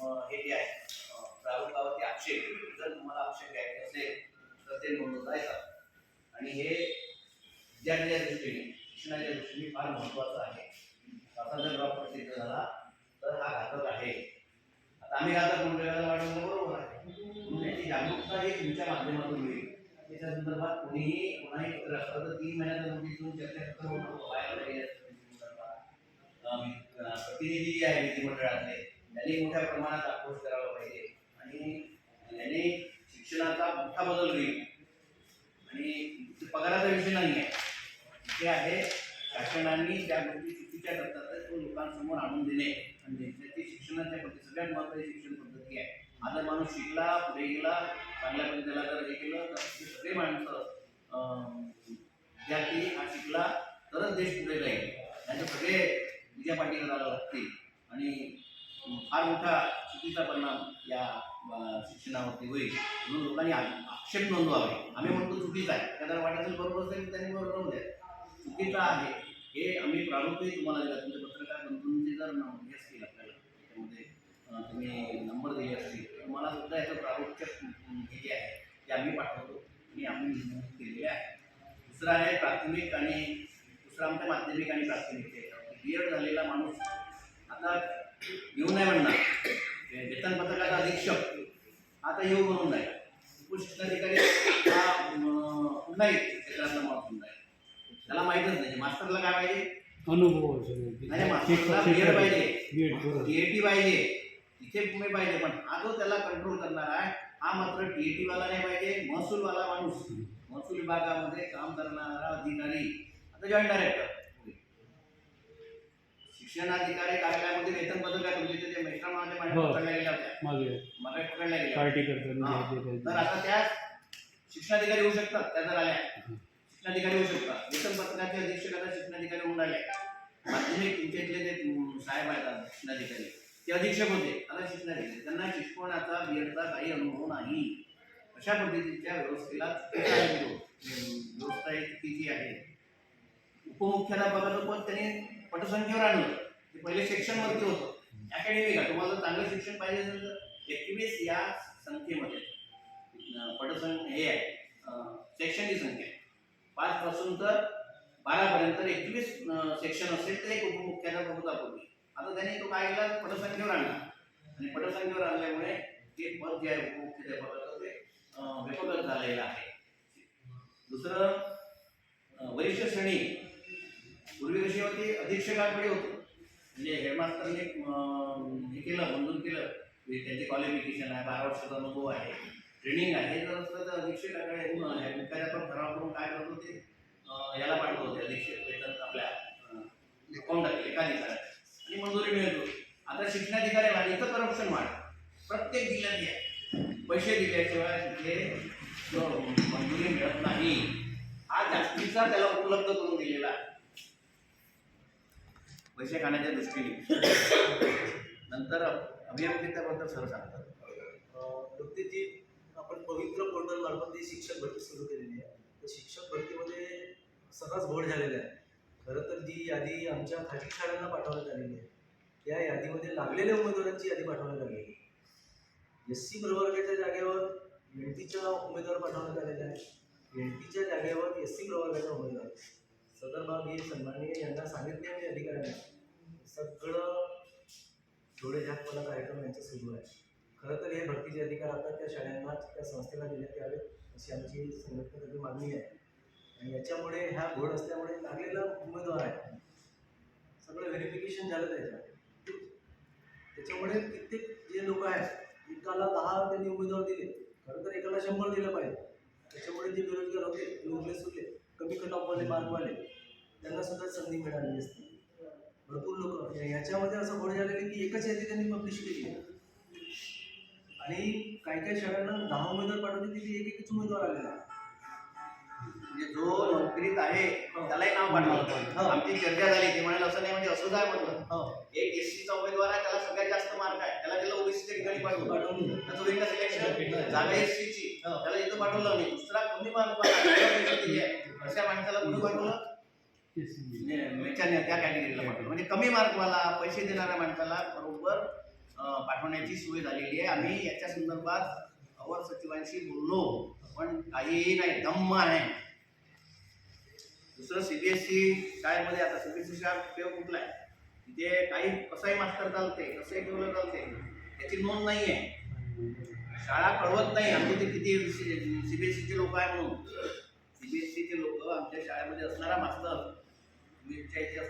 हे जे आहे प्रारूपावरती आक्षेप जर तुम्हाला आक्षेप घ्यायचे असेल तर ते नोंदवता येतात आणि हे विद्यार्थ्याच्या दृष्टीने शिक्षणाच्या दृष्टीने फार महत्त्वाचं आहे. असा जर ड्रॉप प्रसिद्ध झाला तर हा घातक आहे. आता आम्ही घातक मंडळाला याला वाढवणं बरोबर आहे. म्हणून याची जागरूकता ही तुमच्या माध्यमातून होईल. त्याच्या संदर्भात कोणीही कोणाही पत्र असलं तर तीन महिन्याचा नोटीस चर्चा करून बाहेर प्रतिनिधी जे आहे विधिमंडळातले त्यांनी मोठ्या प्रमाणात अप्रोच करायला पाहिजे. आणि याने शिक्षणाचा मोठा बदल होईल. आणि पगाराचा विषय नाही आहे ते आहे शासनाने ज्या गोष्टी चुकीच्या करतात तो लोकांसमोर आणून देणे आणि त्याची शिक्षणाच्या पद्धती सगळ्यात महत्त्वाची शिक्षण पद्धती आहे. आता माणूस शिकला पुढे गेला चांगल्या पद्धतीला जर हे केलं तर ते सगळे माणसं विद्यार्थी हा शिकला तरच देश पुढे जाईल. त्याचे सगळे तुझ्या पाठी करायला लागतील. आणि फार मोठा चुकीचा परिणाम या शिक्षणावरती होईल. म्हणून लोकांनी आ- आक्षेप नोंदवावे. आम्ही म्हणतो चुकीचा आहे. त्याला वाटत असेल बरोबर असेल त्यांनी बरोबर राहू द्या. चुकीचा आहे. हे आम्ही प्रारूपही तुम्हाला दिला. तुमच्या पत्रकार बंधूंचे जर अभ्यास हे असतील आपल्याला त्यामध्ये तुम्ही नंबर दिले असतील तर मला सुद्धा याचं प्रारूपचे हे जे आहे. ते आम्ही पाठवतो. आणि आम्ही नमूद केलेले आहे. दुसरं आहे प्राथमिक आणि दुसरं आमचं माध्यमिक आणि प्राथमिक. बी एड झालेला माणूस आता येऊ नाही म्हणणार. वेतन पत्रकाचा अधीक्षक आता येऊ म्हणून नाही. उपशिक्षणाधिकारी हा पुन्हा क्षेत्रातला माणूस जाईल त्याला माहीतच नाही. मास्टरला काय पाहिजे? अनुभव. नाही पाहिजे. टीएटी पाहिजे. तिथे तुम्ही पाहिजे पण हा जो त्याला कंट्रोल करणार आहे हा मात्र टीएटी वाला नाही पाहिजे महसूल वाला माणूस. महसूल विभागामध्ये काम करणारा अधिकारी. आता जॉईंट डायरेक्टर शिक्षणाधिकारी कार्यालयामध्ये वेतन पद्धत काय तुमच्या इथे मेश्रामामध्ये माझ्या हो. पकडल्या गेल्या होत्या. मागे. मला पकडल्या गेल्या. पार्टी करतात हा. म्हणजे ते- तर आता त्या शिक्षणाधिकारी होऊ शकतात त्या जर आल्या. शिक्षणाधिकारी होऊ शकतात. वेतन पत्रकाचे अधीक्षक आता शिक्षणाधिकारी होऊन राहिले. माध्यमिक तुमच्या इथले जे अं, साहेब आहेत आता शिक्षणाधिकारी ते अधीक्षक होते आता शिक्षणाधिकारी. त्यांना शिक्षणाचा बीएडचा काही अनुभव नाही. अशा पद्धतीच्या व्यवस्थेला आहे व्यवस्था ही चुकीची आहे. उपमुख्याध्यापकाचं पद त्यांनी पटसंख्येवर आणलं. ते पहिले सेक्शनवरती होतं. अकॅडमिक आहे. तुम्हाला जर चांगलं शिक्षण पाहिजे असेल तर एकवीस या संख्येमध्ये. अं, पटसंख्या हे आहे. सेक्शनची संख्या. आहे पाच पासून तर बारापर्यंत एकवीस सेक्शन असेल तर एक उपमुख्याध्यापक होता पूर्वी आता त्याने तो काय केला? पटसंख्येवर आणला. आणि पटसंख्येवर आणल्यामुळे ते पद जे आहे उपमुख्याध्यापकाचं ते अं, झालेलं आहे. दुसरं शिक्षकांकडे होते. म्हणजे हेडमास्टरने हे केलं मंजूर केलं. म्हणजे त्यांचे क्वालिफिकेशन आहे बारा वर्षाचा अनुभव आहे ट्रेनिंग आहे. जर तर अधीक्षकाकडे येऊन आहे मुख्याध्यापक ठराव करून काय करत होते याला पाठवत होते. अधीक्षक वेतन आपल्या अकाउंटात लेखाधिकारी आणि मंजुरी मिळत होती. आता शिक्षणाधिकाऱ्याला इथं करप्शन वाढ प्रत्येक जिल्ह्यात आहे. पैसे दिल्याशिवाय तिथे मंजुरी मिळत नाही. हा जास्तीचा त्याला उपलब्ध करून दिलेला आहे. पैसे खाण्याच्या दृष्टीने. नंतर अभियंत्याबद्दल सर सांगतात. नुकतीच जी आपण पवित्र पोर्टल मार्फत जी शिक्षक भरती सुरू केलेली आहे तर शिक्षक भरतीमध्ये सर्रास घोड झालेला आहे. खरं तर जी यादी आमच्या खाजगी शाळांना पाठवण्यात आलेली आहे त्या यादीमध्ये लागलेल्या उमेदवारांची यादी पाठवण्यात आली आहे. एस सी प्रवर्गाच्या जागेवर एन टीचा उमेदवार पाठवण्यात आलेला आहे एन टीच्या जागेवर एस सी प्रवर्गाचा उमेदवार. सदर बाब ही सन्माननीय यांना सांगितले आणि अधिकाऱ्यांना सगळं डोळे झाकपणा कार्यक्रम यांचा सुरू आहे. खरं तर हे भरतीचे अधिकार आता त्या शाळांना त्या संस्थेला देण्यात यावेत अशी आमची संघटनेतर्फे मागणी आहे. आणि याच्यामुळे ह्या घोड असल्यामुळे लागलेला उमेदवार आहे. सगळं व्हेरिफिकेशन झालं त्याच्या त्याच्यामुळे कित्येक जे लोक आहेत एकाला दहा त्यांनी उमेदवार दिले. खरं तर एकाला शंभर दिलं पाहिजे. त्याच्यामुळे जे बेरोजगार होते ते उरले सुटले कमी कट ऑफवाले मार्कवाले. त्यांना सुद्धा संधी मिळाली असती. भरपूर लोक याच्यामध्ये असं घोड झालेलं की एकच यादी त्यांनी पब्लिश केली आणि काही काही शाळांना दहा उमेदवार पाठवले तिथे एक एकच उमेदवार आलेला. म्हणजे जो नोकरीत आहे त्यालाही नाव पाठवलं हो. आमची चर्चा झाली ते म्हणाले असं नाही म्हणजे असं काय म्हटलं. हो. एक एस सीचा उमेदवार आहे त्याला सगळ्यात जास्त मार्क आहे. त्याला दिलं ओबीसीच्या ठिकाणी पाठवलं पाठवून दिलं. त्याचं होईल का सिलेक्शन जागा एस सीची हो. त्याला इथं पाठवलं नाही. दुसरा कमी मार्क त्याला. अशा माणसाला कुठं पाठवलं? याच्याने त्या कॅटेगरीला पाठवलं. म्हणजे कमी मार्कवाला पैसे देणाऱ्या माणसाला बरोबर पाठवण्याची सोय झालेली आहे. आम्ही याच्या संदर्भात अवर सचिवांशी बोललो पण काहीही नाही दम्म आहे. दुसरं सीबीएसई शाळेमध्ये आता सीबीएसई शाळा उपयोग कुठला आहे? तिथे काही कसंही मास्टर चालते कसंही ठेवलं चालते त्याची नोंद नाही आहे. शाळा कळवत नाही आमच्या इथे किती सीबीएसईचे लोक आहे म्हणून. सीबीएसईचे लोक आमच्या शाळेमध्ये असणारा मास्तर तुमच्या इथे